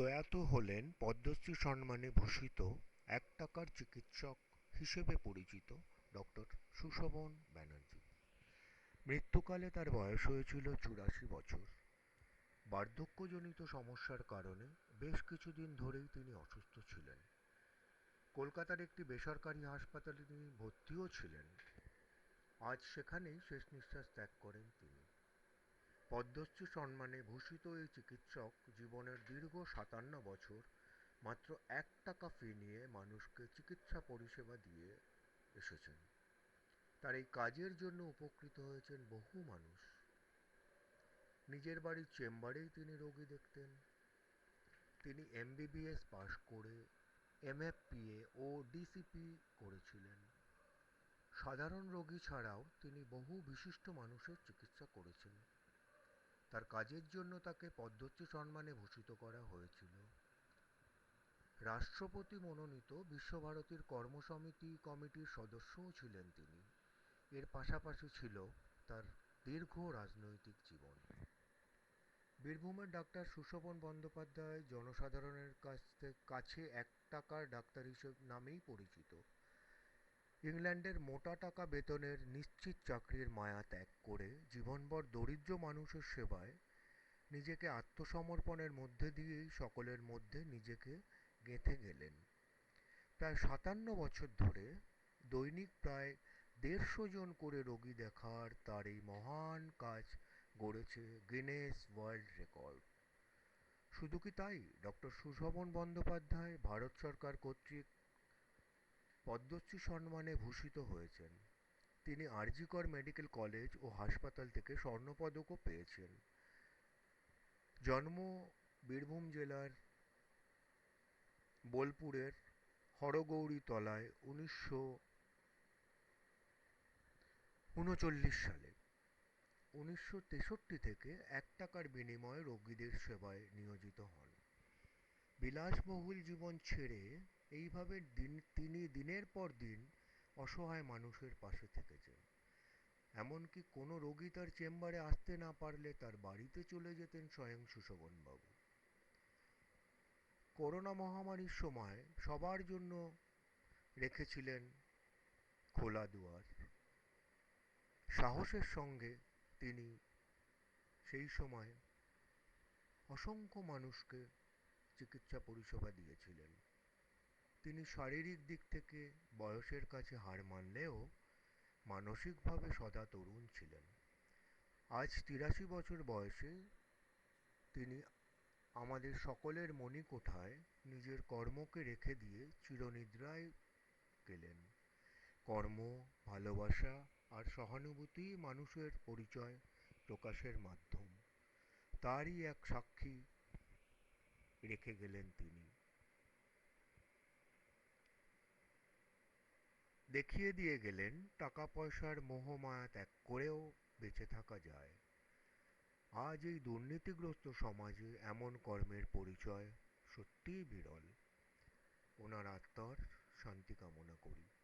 প্রয়াত হলেন পদ্মশ্রী সম্মানে ভূষিত এক টাকার চিকিৎসক হিসেবে পরিচিত ডক্টর সুশোভন ব্যানার্জি। মৃত্যুকালে তার বয়স হয়েছিল চুরাশি বছর। বার্ধক্যজনিত সমস্যার কারণে বেশ কিছুদিন ধরেই তিনি অসুস্থ ছিলেন। কলকাতার একটি বেসরকারি হাসপাতালে তিনি ভর্তিও ছিলেন। আজ সেখানেই শেষ নিঃশ্বাস ত্যাগ করেন তিনি। পদ্মশ্রী সম্মানে ভূষিত এই চিকিৎসক জীবনের দীর্ঘ সাতান্ন বছর মাত্র এক টাকা ফি নিয়ে মানুষকে চিকিৎসা পরিষেবা দিয়ে এসেছেন। তার এই কাজের জন্য উপকৃত হয়েছেন বহু মানুষ। নিজের বাড়ির চেম্বারেই তিনি রোগী দেখতেন। তিনি এমবিবিএস পাশ করে এমএফপিএ ও ডিসিপি করেছিলেন। সাধারণ রোগী ছাড়াও তিনি বহু বিশিষ্ট মানুষের চিকিৎসা করেছেন। তার কাজের জন্য তাকে পদ্মশ্রী সম্মানে ভূষিত করা হয়েছিল। রাষ্ট্রপতি মনোনীত বিশ্বভারতীর কর্মসমিতি কমিটির সদস্যও ছিলেন তিনি। এর পাশাপাশি ছিল তার দীর্ঘ রাজনৈতিক জীবন। বীরভূমের ডাক্তার সুশোভন বন্দ্যোপাধ্যায় জনসাধারণের কাছ থেকে কাছে এক টাকার ডাক্তার হিসেবে নামেই পরিচিত। ইংল্যান্ডের মোটা টাকা বেতনের নিশ্চিত চাকরির মায়া ত্যাগ করে জীবনভর দরিদ্র মানুষের সেবায় নিজেকে আত্মসমর্পণের মধ্যে দিয়েই সকলের মধ্যে নিজেকে গেঁথে গেলেন। প্রায় সাতান্ন বছর ধরে দৈনিক প্রায় দেড়শো জন করে রোগী দেখার তার এই মহান কাজ গড়েছে গিনেস ওয়ার্ল্ড রেকর্ড। শুধু কি তাই? ডক্টর সুশোভন বন্দ্যোপাধ্যায়, ভারত সরকার কর্তৃক পদ্মশ্রী সম্মানে ভূষিত হয়েছেন। তিনি আরজিকর মেডিকেল কলেজ ও হাসপাতাল থেকে স্বর্ণপদকও পেয়েছেন। জন্ম বীরভূম জেলার বোলপুরের হরগৌরী তলায় উনিশশো উনচল্লিশ সালে। উনিশশো তেষট্টি থেকে এক টাকার বিনিময়ে রোগীদের সেবায় নিয়োজিত হন। বিলাসবহুল জীবন ছেড়ে এইভাবে দিন, তিনি দিনের পর দিন অসহায় মানুষের পাশে থেকেছেন। এমনকি কোনো রোগী তার চেম্বারে আসতে না পারলে তার বাড়িতে চলে যেতেন স্বয়ং সুশোভনবাবু। করোনা মহামারীর সময় সবার জন্য রেখেছিলেন খোলা দুয়ার। সাহসের সঙ্গে তিনি সেই সময় অসংখ্য মানুষকে চিকিৎসা পরিষেবা দিয়েছিলেন। তিনি শারীরিক দিক থেকে বয়সের কাছে হার মানলেও মানসিকভাবে সদা তরুণ ছিলেন। আজ তিরাশি বছর বয়সে তিনি আমাদের সকলের মণিকোঠায় নিজের কর্মকে রেখে দিয়ে চিরনিদ্রায় গেলেন। কর্ম, ভালোবাসা আর সহানুভূতি মানুষের পরিচয় প্রকাশের মাধ্যম। তারই এক সাক্ষী রেখে গেলেন তিনি। দেখিয়ে দিয়ে গেলেন টাকা পয়সার মোহমায়া ত্যাগ করেও বেঁচে থাকা যায়। আজ এই দুর্নীতিগ্রস্ত সমাজে এমন কর্মের পরিচয় সত্যিই বিরল। ওনার আত্মার শান্তি কামনা করি।